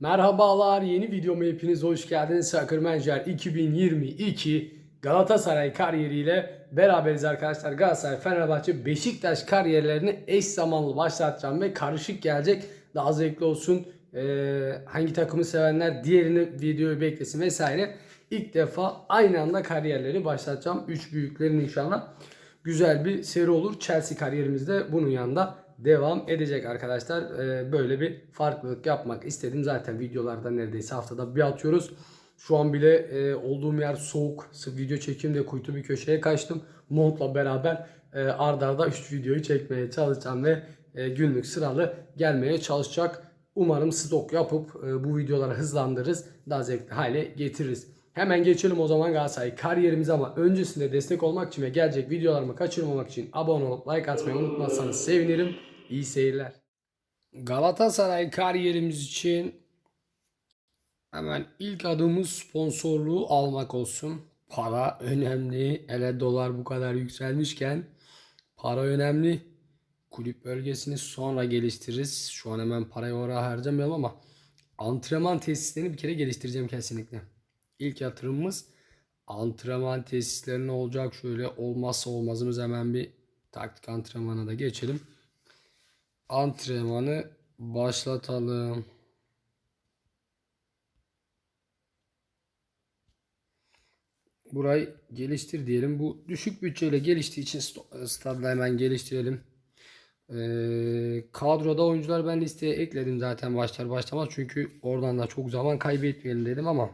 Merhabalar yeni videoma hepiniz hoş geldiniz. Sakır Mencer 2022 Galatasaray kariyeriyle beraberiz arkadaşlar. Galatasaray, Fenerbahçe, Beşiktaş kariyerlerini eş zamanlı başlatacağım ve karışık gelecek. Daha zevkli olsun. Ee, hangi takımı sevenler diğerini videoyu beklesin vesaire. İlk defa aynı anda kariyerleri başlatacağım. Üç büyüklerin inşallah. Güzel bir seri olur. Chelsea kariyerimizde bunun yanında devam edecek arkadaşlar. Ee, böyle bir farklılık yapmak istedim. Zaten videolarda neredeyse haftada bir atıyoruz. Şu an bile e, olduğum yer soğuk. Video çekeyim de kuytu bir köşeye kaçtım. Montla beraber e, arda arda 3 videoyu çekmeye çalışacağım ve e, günlük sıralı gelmeye çalışacak. Umarım stok yapıp e, bu videoları hızlandırırız. Daha zevkli hale getiririz. Hemen geçelim o zaman Galatasaray kariyerimize ama öncesinde destek olmak için ve gelecek videolarımı kaçırmamak için abone olup like atmayı unutmazsanız sevinirim. İyi seyirler. Galatasaray kariyerimiz için hemen ilk adımız sponsorluğu almak olsun. Para önemli. Hele dolar bu kadar yükselmişken para önemli. Kulüp bölgesini sonra geliştiririz. Şu an hemen parayı oraya harcamayalım ama antrenman tesislerini bir kere geliştireceğim kesinlikle. İlk yatırımımız antrenman tesislerine olacak. Şöyle olmazsa olmazımız hemen bir taktik antrenmana da geçelim. Antrenmanı başlatalım. Burayı geliştir diyelim. Bu düşük bütçeyle geliştiği için stadla hemen geliştirelim. Ee, kadroda oyuncular ben listeye ekledim zaten başlar başlamaz. Çünkü oradan da çok zaman kaybetmeyelim dedim ama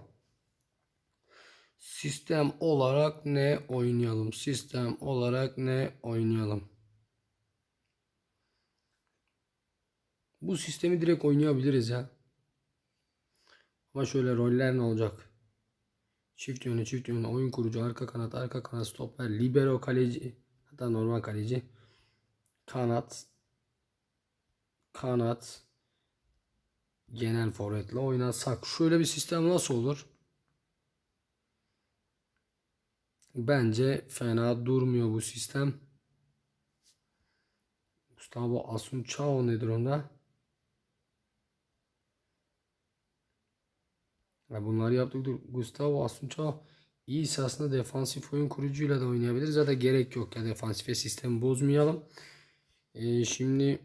Sistem olarak ne oynayalım? Sistem olarak ne oynayalım? Bu sistemi direkt oynayabiliriz ya. Ama şöyle roller ne olacak? Çift yönlü, çift yönlü, oyun kurucu, arka kanat, arka kanat, stoper, libero kaleci, hatta normal kaleci, kanat, kanat, genel forvetle oynasak. Şöyle bir sistem nasıl olur? Bence fena durmuyor bu sistem. Gustavo Asuncao nedir onda? Ya bunları yaptık. Gustavo Asuncao iyi aslında defansif oyun kurucuyla da oynayabiliriz. Zaten gerek yok ya defansife sistemi bozmayalım. Ee, şimdi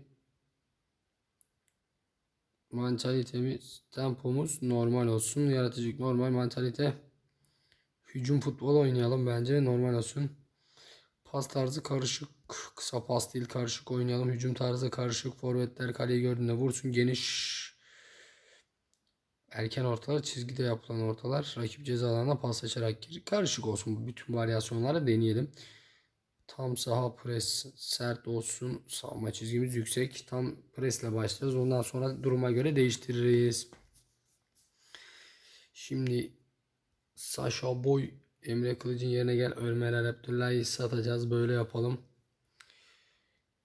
mantalitemiz, tempomuz normal olsun. Yaratıcılık normal mantalite. Hücum futbol oynayalım bence. Normal olsun. Pas tarzı karışık. Kısa pas değil karışık oynayalım. Hücum tarzı karışık. Forvetler kaleyi gördüğünde vursun. Geniş erken ortalar çizgide yapılan ortalar rakip ceza alanına pas açarak gir. Karışık olsun. Bütün varyasyonları deneyelim. Tam saha pres sert olsun. Savunma çizgimiz yüksek. Tam presle başlarız. Ondan sonra duruma göre değiştiririz. Şimdi Sasha Boy Emre Kılıç'ın yerine gel Ömer Abdullah'ı satacağız. Böyle yapalım.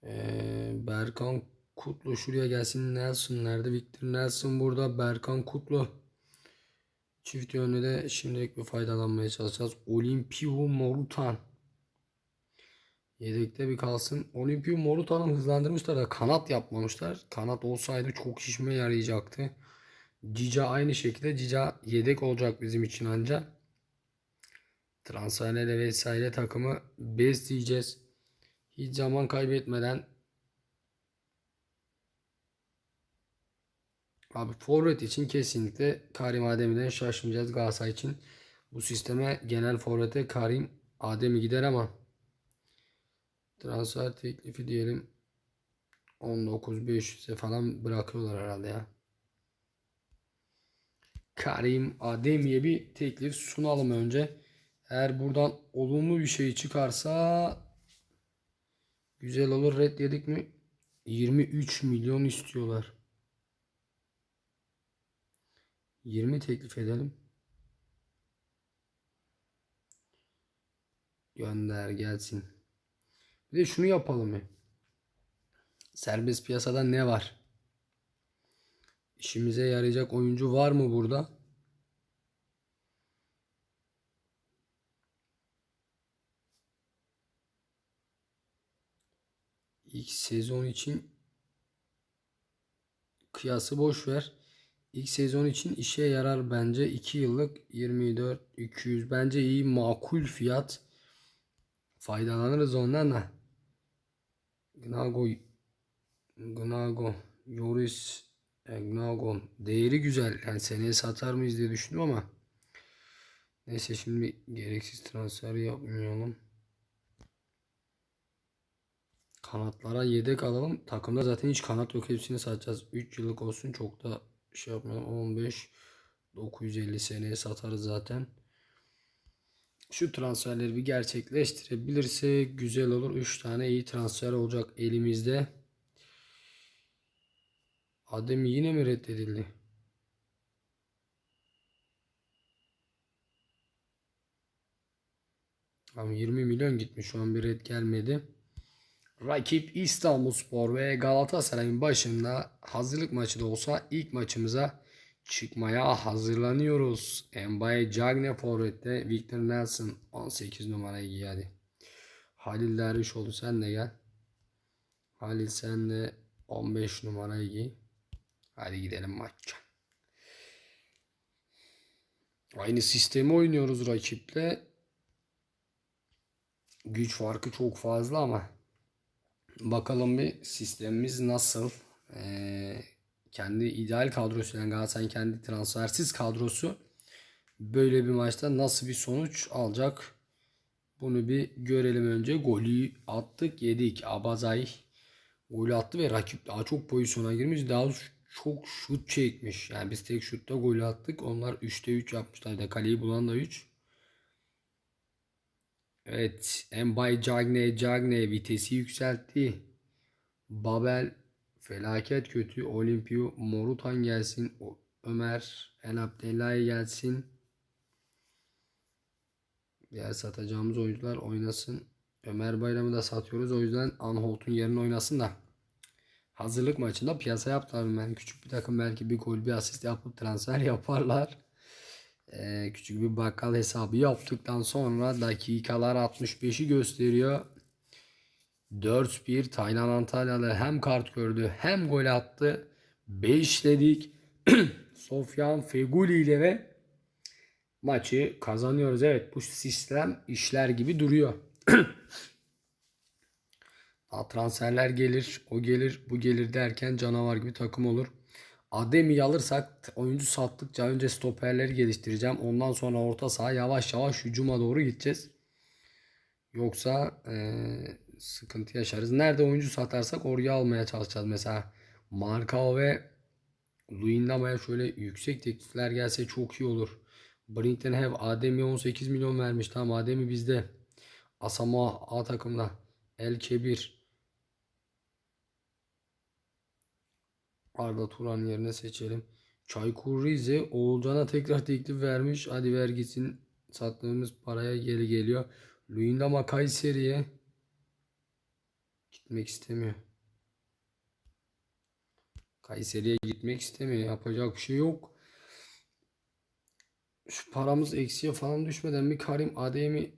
Ee, Berkan Kutlu şuraya gelsin. Nelson nerede? Victor Nelson burada. Berkan Kutlu. Çift yönlü de şimdilik bir faydalanmaya çalışacağız. Olimpiu Morutan. Yedekte bir kalsın. Olimpiu Morutan'ı hızlandırmışlar da kanat yapmamışlar. Kanat olsaydı çok işime yarayacaktı. Cica aynı şekilde. Cica yedek olacak bizim için ancak. Transferlerle vesaire takımı besleyeceğiz. Hiç zaman kaybetmeden Abi forvet için kesinlikle Karim Ademi'den şaşmayacağız Galatasaray için. Bu sisteme genel forvete Karim Ademi gider ama transfer teklifi diyelim 19.500'e falan bırakıyorlar herhalde ya. Karim Ademi'ye bir teklif sunalım önce. Eğer buradan olumlu bir şey çıkarsa güzel olur. Red yedik mi? 23 milyon istiyorlar. 20 teklif edelim. Gönder gelsin. Bir de şunu yapalım ya. Serbest piyasada ne var? İşimize yarayacak oyuncu var mı burada? İlk sezon için kıyası boş ver. İlk sezon için işe yarar bence 2 yıllık 24 200 bence iyi makul fiyat. Faydalanırız ondan da. Gnago Gnago Yoris Gnago değeri güzel. Yani seneye satar mıyız diye düşündüm ama neyse şimdi gereksiz transfer yapmayalım. Kanatlara yedek alalım. Takımda zaten hiç kanat yok. Hepsini satacağız. 3 yıllık olsun. Çok da şey yapmayalım. 15 950 seneye satarız zaten. Şu transferleri bir gerçekleştirebilirse güzel olur. 3 tane iyi transfer olacak elimizde. Adem yine mi reddedildi? Ama 20 milyon gitmiş. Şu an bir red gelmedi. Rakip İstanbulspor ve Galatasaray'ın başında hazırlık maçı da olsa ilk maçımıza çıkmaya hazırlanıyoruz. Mbaye Cagne forvette Victor Nelson 18 numarayı giy hadi. Halil Dervişoğlu sen de gel. Halil sen de 15 numarayı giy. Hadi gidelim maça. Aynı sistemi oynuyoruz rakiple. Güç farkı çok fazla ama bakalım bir sistemimiz nasıl. Ee, kendi ideal kadrosu yani Galatasaray'ın kendi transfersiz kadrosu böyle bir maçta nasıl bir sonuç alacak? Bunu bir görelim önce. Golü attık yedik. Abazay golü attı ve rakip daha çok pozisyona girmiş. Daha çok şut çekmiş. Yani biz tek şutta golü attık. Onlar 3'te 3 yapmışlar. Da kaleyi bulan da 3. Evet. Mbay Cagne Cagne vitesi yükseltti. Babel felaket kötü. Olimpio Morutan gelsin. Ömer El Abdellahi gelsin. Diğer satacağımız oyuncular oynasın. Ömer Bayram'ı da satıyoruz. O yüzden Anholt'un yerine oynasın da. Hazırlık maçında piyasa yaptılar. Ben küçük bir takım belki bir gol bir asist yapıp transfer yaparlar. Ee, küçük bir bakkal hesabı yaptıktan sonra dakikalar 65'i gösteriyor. 4-1 Taylan Antalyalı hem kart gördü hem gol attı. 5 dedik. Sofyan Feguli ile ve maçı kazanıyoruz. Evet bu sistem işler gibi duruyor. Transferler gelir, o gelir, bu gelir derken canavar gibi takım olur. Adem'i alırsak oyuncu sattıkça önce stoperleri geliştireceğim. Ondan sonra orta saha yavaş yavaş hücuma doğru gideceğiz. Yoksa eee, sıkıntı yaşarız. Nerede oyuncu satarsak oraya almaya çalışacağız. Mesela Markao ve Luyendama'ya şöyle yüksek teklifler gelse çok iyi olur. Brinkton Have Adem'i 18 milyon vermiş. Tamam Adem'i bizde. Asamoah A takımda. El Kebir. Arda Turan yerine seçelim. Çaykur Rize Oğulcan'a tekrar teklif vermiş. Hadi ver gitsin. Sattığımız paraya geri geliyor. Luyendama Kayseri'ye gitmek istemiyor. Kayseri'ye gitmek istemiyor. Yapacak bir şey yok. Şu paramız eksiye falan düşmeden bir Karim Adem'i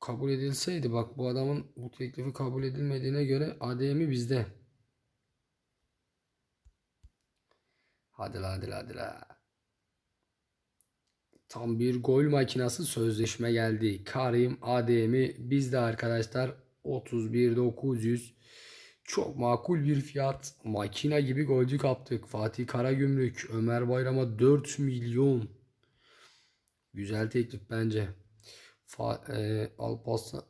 kabul edilseydi bak bu adamın bu teklifi kabul edilmediğine göre Adem'i bizde. Hadi la hadi la hadi la. Tam bir gol makinası sözleşme geldi. Karim Adem'i bizde arkadaşlar 31.900 çok makul bir fiyat. Makina gibi golcü kaptık. Fatih Karagümrük, Ömer Bayram'a 4 milyon. Güzel teklif bence. Fa e, Alparslan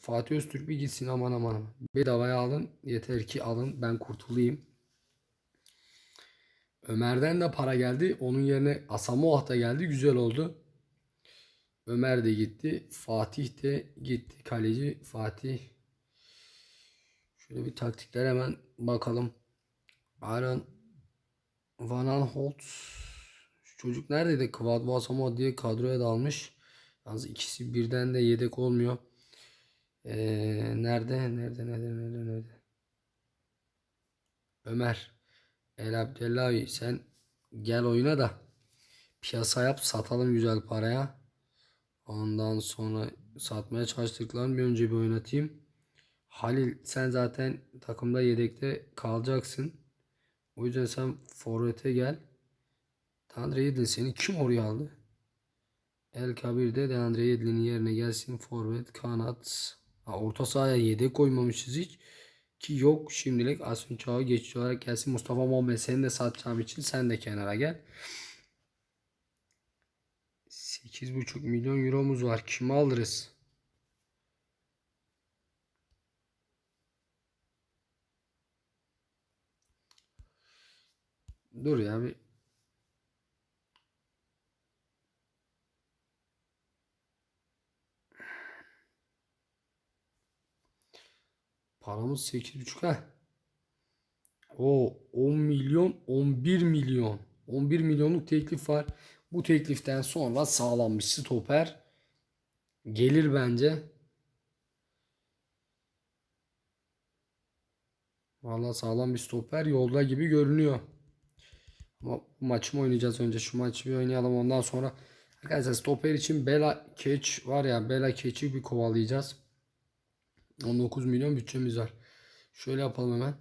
Fatih Öztürk bir gitsin aman aman. Bedavaya alın. Yeter ki alın. Ben kurtulayım. Ömer'den de para geldi. Onun yerine Asamoah da geldi. Güzel oldu. Ömer de gitti. Fatih de gitti. Kaleci Fatih. Şöyle bir taktikler hemen bakalım. Aaron Van Aanholt. Şu çocuk neredeydi? Kıvat Asamoah diye kadroya dalmış. Yalnız ikisi birden de yedek olmuyor. Ee, nerede? Nerede? Nerede? Nerede? Nerede? Ömer. El Abdellahi sen gel oyuna da piyasa yap satalım güzel paraya. Ondan sonra satmaya çalıştıklarını bir önce bir oynatayım. Halil sen zaten takımda yedekte kalacaksın. O yüzden sen forvete gel. Deandre Yedlin seni kim oraya aldı? El Kabir'de Deandre Yedlin'in yerine gelsin. Forvet, kanat. Ha, orta sahaya yedek koymamışız hiç. Ki yok şimdilik Asun Çağ'a geçici olarak gelsin. Mustafa Muhammed seni de satacağım için sen de kenara gel. 8,5 milyon euromuz var. Kimi alırız? Dur ya bir Paramız 8,5 ha. O 10 milyon 11 milyon. 11 milyonluk teklif var. Bu tekliften sonra sağlam bir stoper gelir bence. Vallahi sağlam bir stoper yolda gibi görünüyor. Ama maçı mı oynayacağız önce? Şu maçı bir oynayalım ondan sonra. Arkadaşlar stoper için Bela Keç var ya Bela Keç'i bir kovalayacağız. 19 milyon bütçemiz var. Şöyle yapalım hemen.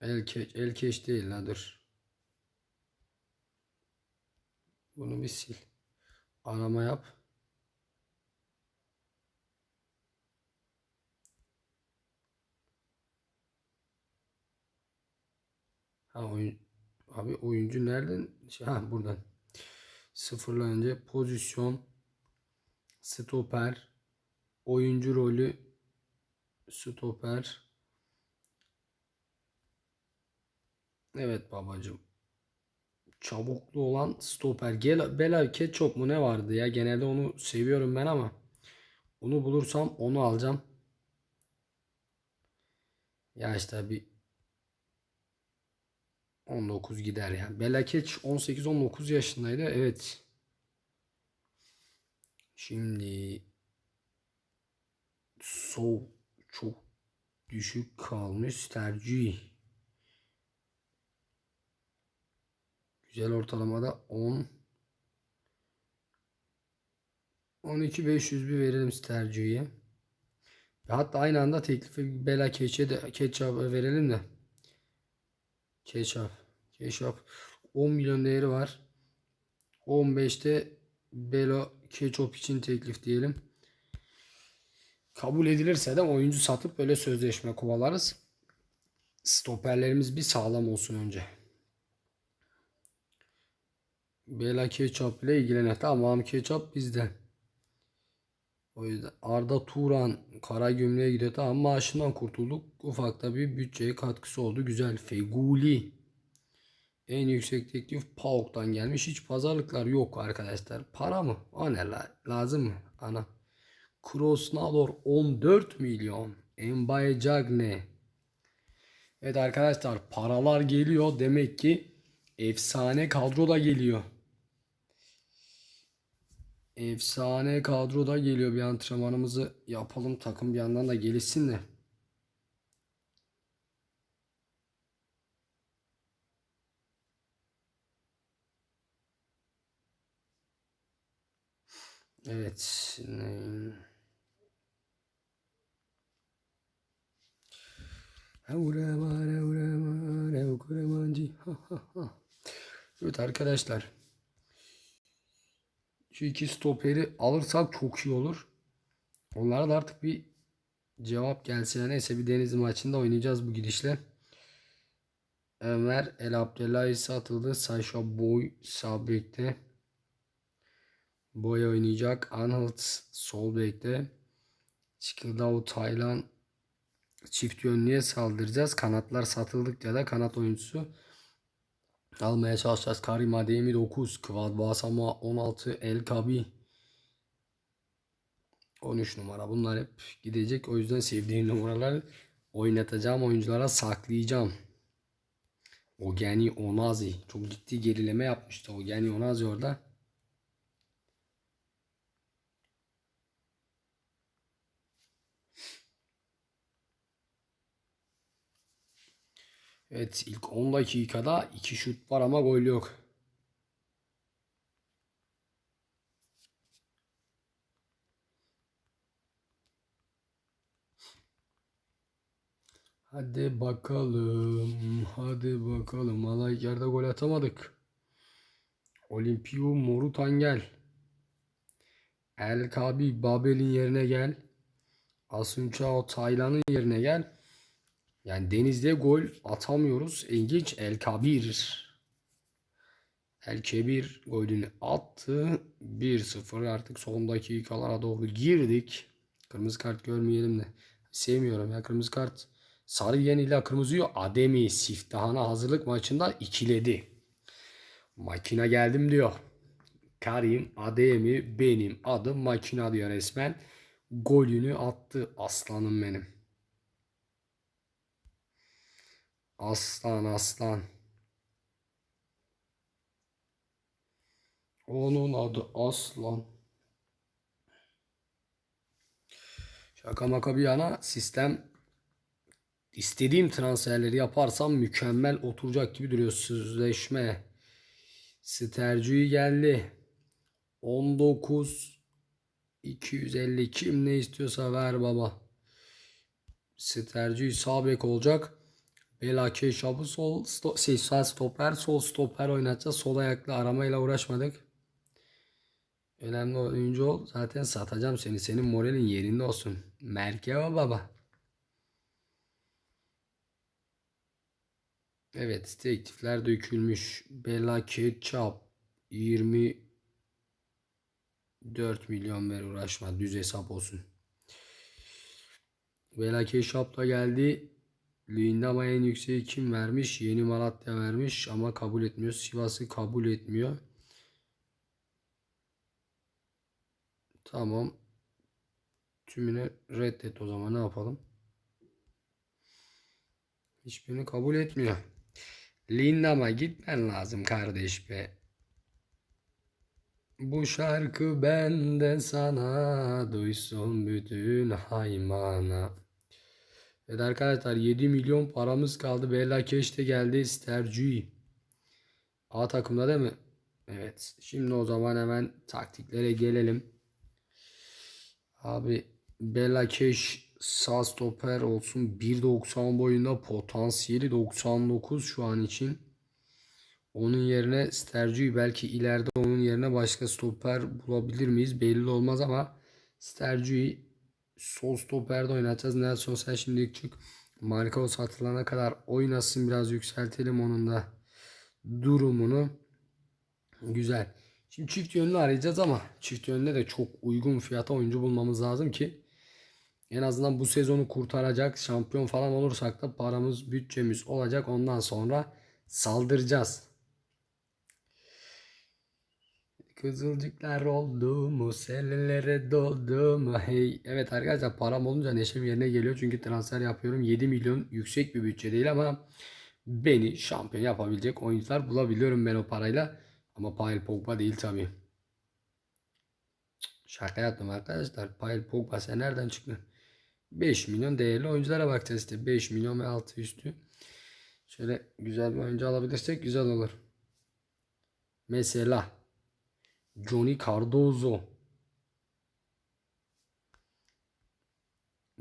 El keç, el keç değil la dur. Bunu bir sil. Arama yap. Ha oyun abi oyuncu nereden? Ha buradan. Sıfırlayınca pozisyon stoper oyuncu rolü stoper Evet babacım. Çabuklu olan stoper. Gel, Bela Ketchup mu ne vardı ya? Genelde onu seviyorum ben ama. Onu bulursam onu alacağım. Ya işte bir 19 gider yani. Bela Keç 18-19 yaşındaydı. Evet. Şimdi so çok düşük kalmış tercih. Güzel ortalamada 10 12 500 bir verelim Stercio'ya. Hatta aynı anda teklifi Bela Keç'e de Ketchup'a verelim de. Ketchup. Ketchup 10 milyon değeri var. 15'te Bela Ketchup için teklif diyelim. Kabul edilirse de oyuncu satıp böyle sözleşme kovalarız. Stoperlerimiz bir sağlam olsun önce. Bela Ketchup ile ilgilenir. Tamam Ketchup bizden. O yüzden Arda Turan Karagümrük'e gidiyor. Tamam maaşından kurtulduk. Ufakta bir bütçeye katkısı oldu. Güzel. Feguli. En yüksek teklif PAOK'tan gelmiş. Hiç pazarlıklar yok arkadaşlar. Para mı? O ne la? Lazım mı? Ana. Krosnador 14 milyon. Mbaye Cagne. Evet arkadaşlar paralar geliyor. Demek ki efsane kadro da geliyor. Efsane kadroda geliyor. Bir antrenmanımızı yapalım. Takım bir yandan da gelişsin de. Evet. Evet arkadaşlar. Şu iki stoperi alırsak çok iyi olur. Onlara da artık bir cevap gelsin. Neyse bir Denizli maçında oynayacağız bu gidişle. Ömer El Abdelahi satıldı. Sasha Boy sağ bekte. Boy oynayacak. Anhalt sol bekte. Çıkıldao Taylan çift yönlüye saldıracağız. Kanatlar satıldıkça da kanat oyuncusu almaya çalışacağız. Karim Ademi 9, Kvad Basama 16, El Kabi 13 numara. Bunlar hep gidecek. O yüzden sevdiğim numaralar oynatacağım oyunculara saklayacağım. Ogeni Onazi. Çok ciddi gerileme yapmıştı Ogeni Onazi orada. Evet ilk 10 dakikada 2 şut var ama gol yok. Hadi bakalım. Hadi bakalım. Alay yerde gol atamadık. Olimpiyo Morutangel. El Kabi Babel'in yerine gel. Asunçao Taylan'ın yerine gel. Yani Deniz'de gol atamıyoruz. İlginç El Kabir. El Kebir golünü attı. 1-0 artık son dakikalara doğru girdik. Kırmızı kart görmeyelim de. Sevmiyorum ya kırmızı kart. Sarı ile kırmızıyı Ademi siftahına hazırlık maçında ikiledi. Makine geldim diyor. Karim Ademi benim adım makina diyor resmen. Golünü attı aslanım benim. Aslan aslan. Onun adı Aslan. Şaka maka bir yana sistem istediğim transferleri yaparsam mükemmel oturacak gibi duruyor sözleşme. Stercui geldi. 19 250 kim ne istiyorsa ver baba. Stercui sağ bek olacak. Belake Şabı sol sto şey, sağ stoper sol stoper oynatacağız. Sol ayaklı aramayla uğraşmadık. Önemli oyuncu ol. Zaten satacağım seni. Senin moralin yerinde olsun. Merkebe baba. Evet teklifler dökülmüş. Bella Ketchup 24 milyon ver uğraşma. Düz hesap olsun. Bella Ketchup da geldi. Lindama en yükseği kim vermiş? Yeni Malatya vermiş ama kabul etmiyor. Sivas'ı kabul etmiyor. Tamam. Tümünü reddet o zaman ne yapalım? Hiçbirini kabul etmiyor. Lindama gitmen lazım kardeş be. Bu şarkı benden sana duysun bütün haymana. Evet arkadaşlar 7 milyon paramız kaldı. Bella Keş de geldi. Stercui. A takımda değil mi? Evet. Şimdi o zaman hemen taktiklere gelelim. Abi Bella Keş sağ stoper olsun. 1.90 boyunda potansiyeli 99 şu an için. Onun yerine Stercui belki ileride onun yerine başka stoper bulabilir miyiz? Belli olmaz ama Stercui sol stoperde oynatacağız. Nelson sen şimdi çık. Marcao satılana kadar oynasın biraz yükseltelim onun da durumunu. Güzel. Şimdi çift yönlü arayacağız ama çift yönlü de çok uygun fiyata oyuncu bulmamız lazım ki en azından bu sezonu kurtaracak şampiyon falan olursak da paramız bütçemiz olacak ondan sonra saldıracağız. Kızılcıklar oldu mu sellere doldu mu hey. Evet arkadaşlar param olunca neşem yerine geliyor çünkü transfer yapıyorum 7 milyon yüksek bir bütçe değil ama beni şampiyon yapabilecek oyuncular bulabiliyorum ben o parayla. Ama Paul Pogba değil tabii. Şaka yaptım arkadaşlar. Paul Pogba sen nereden çıktın? 5 milyon değerli oyunculara bakacağız işte. 5 milyon ve altı üstü. Şöyle güzel bir oyuncu alabilirsek güzel olur. Mesela Johnny Cardozo.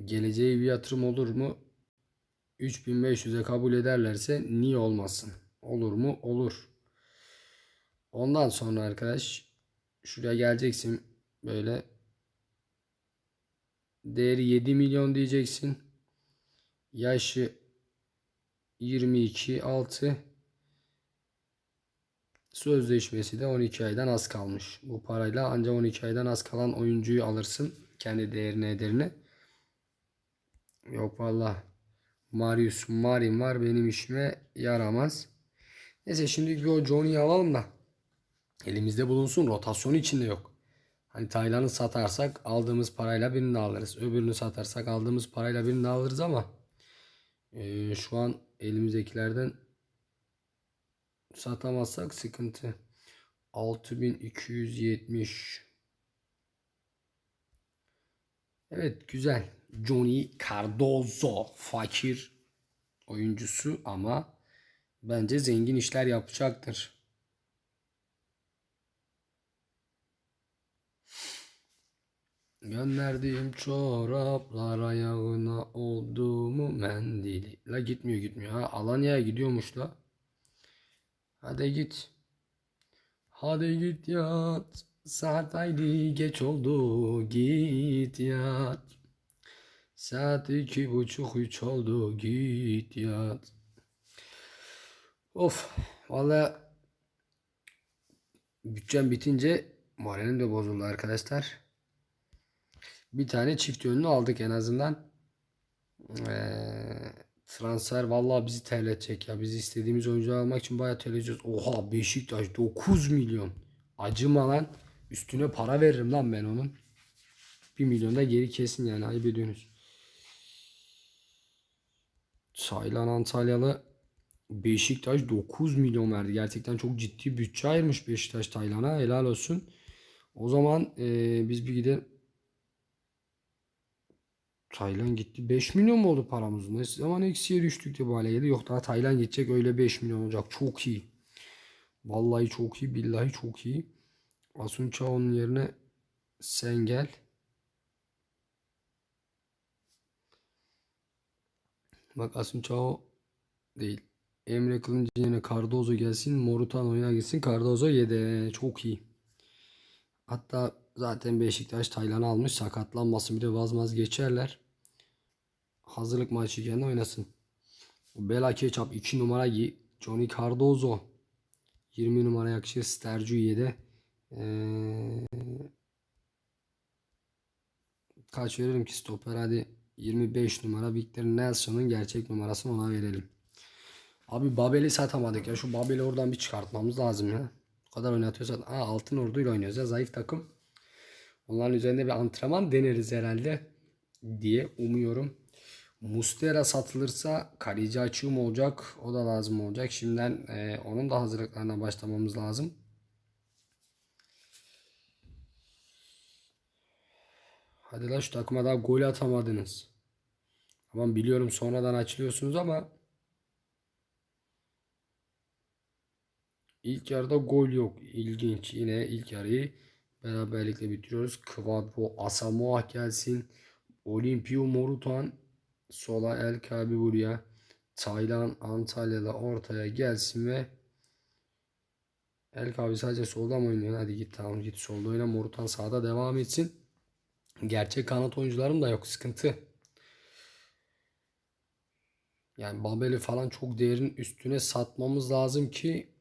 Geleceği bir yatırım olur mu? 3500'e kabul ederlerse niye olmasın? Olur mu? Olur. Ondan sonra arkadaş şuraya geleceksin böyle değeri 7 milyon diyeceksin. Yaşı 22 6 Sözleşmesi de 12 aydan az kalmış. Bu parayla ancak 12 aydan az kalan oyuncuyu alırsın. Kendi değerine ederine. Yok valla. Marius Marin var benim işime yaramaz. Neyse şimdi Johnny'yi alalım da. Elimizde bulunsun. Rotasyonu içinde yok. Hani Taylan'ı satarsak aldığımız parayla birini alırız. Öbürünü satarsak aldığımız parayla birini alırız ama e, şu an elimizdekilerden satamazsak sıkıntı. 6270 Evet güzel. Johnny Cardozo fakir oyuncusu ama bence zengin işler yapacaktır. Gönderdiğim çoraplar ayağına oldu mu mendili. La gitmiyor gitmiyor. Ha Alanya'ya gidiyormuş la. Hadi git. Hadi git yat. Saat haydi geç oldu. Git yat. Saat iki buçuk üç oldu. Git yat. Of. Valla bütçem bitince moralim de bozuldu arkadaşlar. Bir tane çift yönlü aldık en azından. Ee, transfer vallahi bizi terletecek ya. Biz istediğimiz oyuncu almak için bayağı terleteceğiz. Oha Beşiktaş 9 milyon. Acıma lan. Üstüne para veririm lan ben onun. 1 milyon da geri kesin yani ayıp ediyorsunuz. Saylan Antalyalı Beşiktaş 9 milyon verdi. Gerçekten çok ciddi bütçe ayırmış Beşiktaş Taylan'a. Helal olsun. O zaman ee, biz bir gidelim. Taylan gitti. 5 milyon mu oldu paramız? Ne zaman eksiye düştük de bu hale geldi. Yok daha Taylan gidecek öyle 5 milyon olacak. Çok iyi. Vallahi çok iyi. Billahi çok iyi. Asun Çao'nun yerine sen gel. Bak Asun Çao değil. Emre Kılıncı yerine Cardozo gelsin. Morutan oyuna gitsin. Cardozo yede. Çok iyi. Hatta zaten Beşiktaş Taylan'ı almış. Sakatlanmasın bir de vazmaz geçerler. Hazırlık maçı kendi oynasın. Bela Ketchup 2 numara Johnny Cardozo 20 numara yakışır Stercu 7 ee, kaç verelim ki stoper hadi 25 numara Victor Nelson'ın gerçek numarasını ona verelim. Abi Babel'i satamadık ya. Şu Babel'i oradan bir çıkartmamız lazım ya. O kadar oynatıyorsak. Aa Altın Ordu'yla oynuyoruz ya. Zayıf takım. Onların üzerinde bir antrenman deneriz herhalde. Diye umuyorum. Mustera satılırsa kaleci açığım olacak. O da lazım olacak. Şimdiden e, onun da hazırlıklarına başlamamız lazım. Hadi la şu takıma daha gol atamadınız. Tamam biliyorum sonradan açılıyorsunuz ama ilk yarıda gol yok. İlginç. Yine ilk yarıyı beraberlikle bitiriyoruz. Kvadro Asamoah gelsin. Olimpio Morutan sola El Kabi buraya. Taylan Antalya'da ortaya gelsin ve El Kabi sadece solda mı oynuyor? Hadi git tamam git solda oyna. Morutan sağda devam etsin. Gerçek kanat oyuncularım da yok. Sıkıntı. Yani Babel'i falan çok değerin üstüne satmamız lazım ki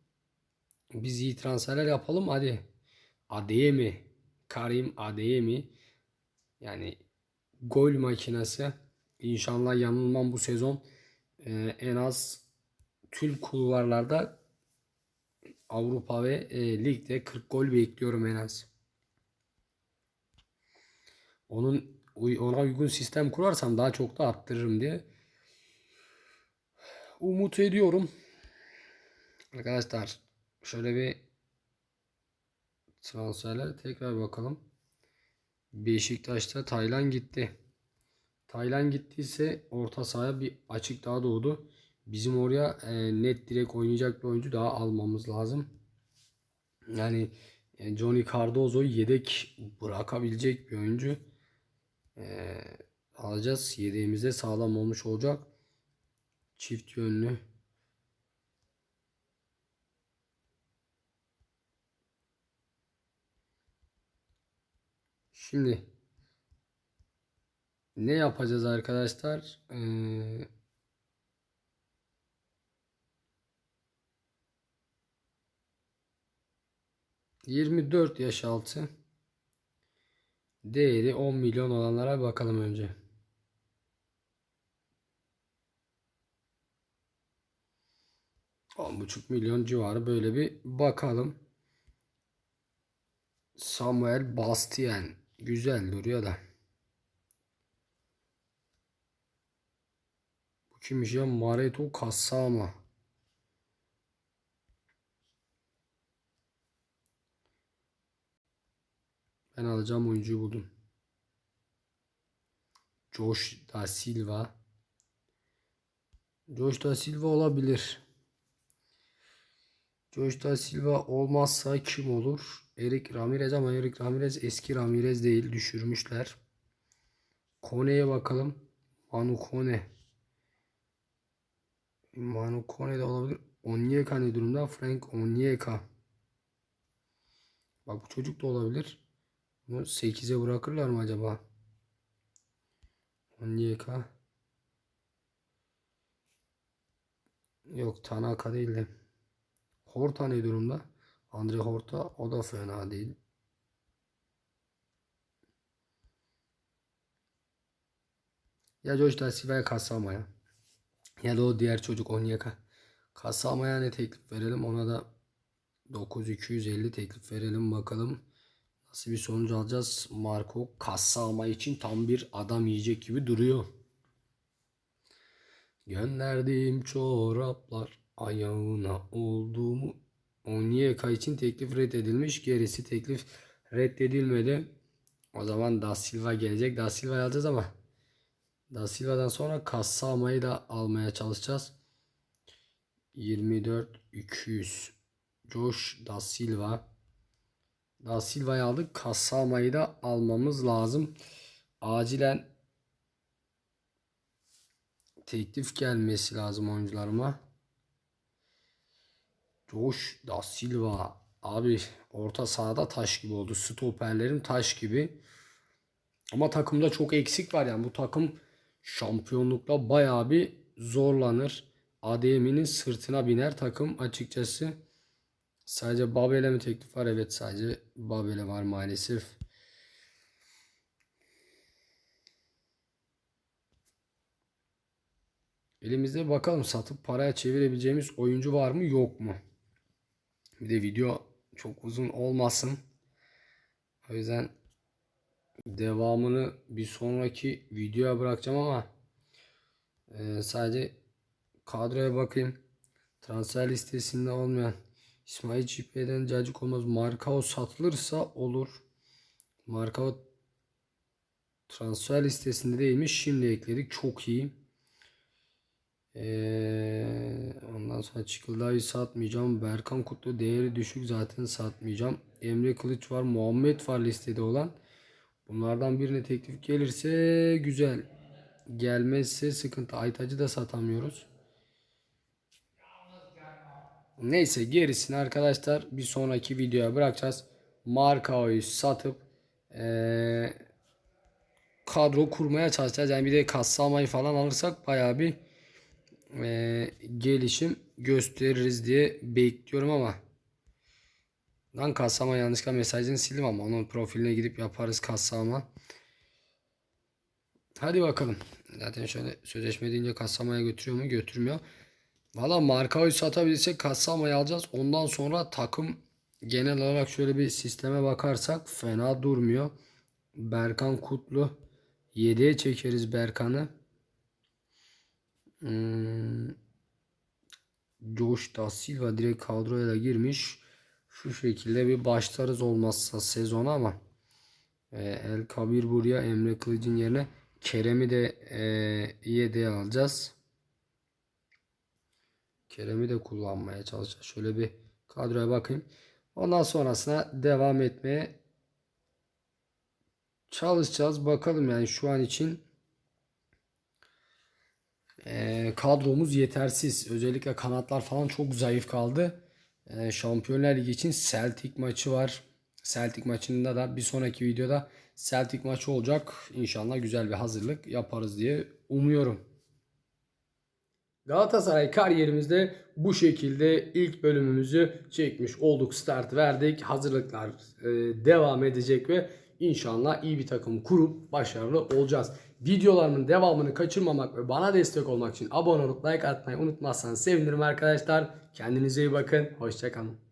biz iyi transferler yapalım. Hadi. Adeyemi. Karim Adeyemi. Yani gol makinesi. İnşallah yanılmam bu sezon. Ee, en az tüm kulvarlarda Avrupa ve e, ligde 40 gol bekliyorum en az. Onun ona uygun sistem kurarsam daha çok da arttırırım diye umut ediyorum. Arkadaşlar şöyle bir transferler tekrar bakalım. Beşiktaş'ta Taylan gitti. Taylan gittiyse orta sahaya bir açık daha doğdu. Bizim oraya e, net direkt oynayacak bir oyuncu daha almamız lazım. Yani e, Johnny Cardozo'yu yedek bırakabilecek bir oyuncu e, alacağız. Yedeğimizde sağlam olmuş olacak. Çift yönlü. Şimdi ne yapacağız arkadaşlar? Ee, Yirmi dört yaş altı değeri 10 milyon olanlara bakalım önce. On buçuk milyon civarı böyle bir bakalım. Samuel Bastien güzel duruyor da. Kimmiş ya? Mareto Kasama. Ben alacağım oyuncuyu buldum. Josh Da Silva. Josh Da Silva olabilir. Josh Da Silva olmazsa kim olur? Erik Ramirez ama Erik Ramirez eski Ramirez değil. Düşürmüşler. Kone'ye bakalım. Manu Kone. Manu Kone de olabilir. Onyeka ne durumda? Frank Onyeka. Bak bu çocuk da olabilir. Bunu 8'e bırakırlar mı acaba? Onyeka. Yok Tanaka değil de. Horta ne durumda? Andre Horta o da fena değil. Ya Josh Da Silva'ya Kasama'ya. Ya da o diğer çocuk Onyeka. Kasama'ya ne teklif verelim? Ona da 9250 teklif verelim bakalım. Nasıl bir sonuç alacağız? Marco Kasama için tam bir adam yiyecek gibi duruyor. Gönderdiğim çoraplar ayağına olduğumu Onyeka için teklif reddedilmiş. Gerisi teklif reddedilmedi. O zaman Da Silva gelecek. Da Silva'yı alacağız ama Da Silva'dan sonra Kassama'yı da almaya çalışacağız. 24 200 Josh Da Silva Da Silva'yı aldık. Kassama'yı da almamız lazım. Acilen teklif gelmesi lazım oyuncularıma. Josh Da Silva abi orta sahada taş gibi oldu. Stoperlerim taş gibi. Ama takımda çok eksik var yani bu takım şampiyonlukla bayağı bir zorlanır. ADM'nin sırtına biner takım açıkçası. Sadece Babel'e mi teklif var? Evet sadece Babel'e var maalesef. Elimizde bakalım satıp paraya çevirebileceğimiz oyuncu var mı yok mu? Bir de video çok uzun olmasın. O yüzden devamını bir sonraki videoya bırakacağım ama e, sadece kadroya bakayım. Transfer listesinde olmayan İsmail Çipe'den cacık olmaz. Markao satılırsa olur. Markao transfer listesinde değilmiş. Şimdi ekledik. Çok iyi. Ee, ondan sonra Çıkıldayı satmayacağım. Berkan Kutlu değeri düşük zaten satmayacağım. Emre Kılıç var. Muhammed var listede olan. Bunlardan birine teklif gelirse güzel. Gelmezse sıkıntı. Aytacı da satamıyoruz. Neyse gerisini arkadaşlar bir sonraki videoya bırakacağız. Markao'yu satıp ee, kadro kurmaya çalışacağız. Yani bir de Kassamayı falan alırsak bayağı bir ee, gelişim gösteririz diye bekliyorum ama lan Kassama yanlışlıkla mesajını sildim ama onun profiline gidip yaparız Kassama. Hadi bakalım. Zaten şöyle sözleşme deyince Kassama'ya götürüyor mu? Götürmüyor. Valla markayı satabilirsek Kassama'yı alacağız. Ondan sonra takım genel olarak şöyle bir sisteme bakarsak fena durmuyor. Berkan Kutlu 7'ye çekeriz Berkan'ı. Hmm. Josh Da Silva direkt kadroya da girmiş. Şu şekilde bir başlarız olmazsa sezona ama e, El Kabir buraya Emre Kılıç'ın yerine Kerem'i de e, yedeğe alacağız. Kerem'i de kullanmaya çalışacağız. Şöyle bir kadroya bakayım. Ondan sonrasına devam etmeye çalışacağız. Bakalım yani şu an için e, kadromuz yetersiz. Özellikle kanatlar falan çok zayıf kaldı. E, Şampiyonlar Ligi için Celtic maçı var. Celtic maçında da bir sonraki videoda Celtic maçı olacak. İnşallah güzel bir hazırlık yaparız diye umuyorum. Galatasaray kariyerimizde bu şekilde ilk bölümümüzü çekmiş olduk. Start verdik. Hazırlıklar e, devam edecek ve inşallah iyi bir takım kurup başarılı olacağız. Videolarımın devamını kaçırmamak ve bana destek olmak için abone olup like atmayı unutmazsanız sevinirim arkadaşlar. Kendinize iyi bakın. Hoşçakalın.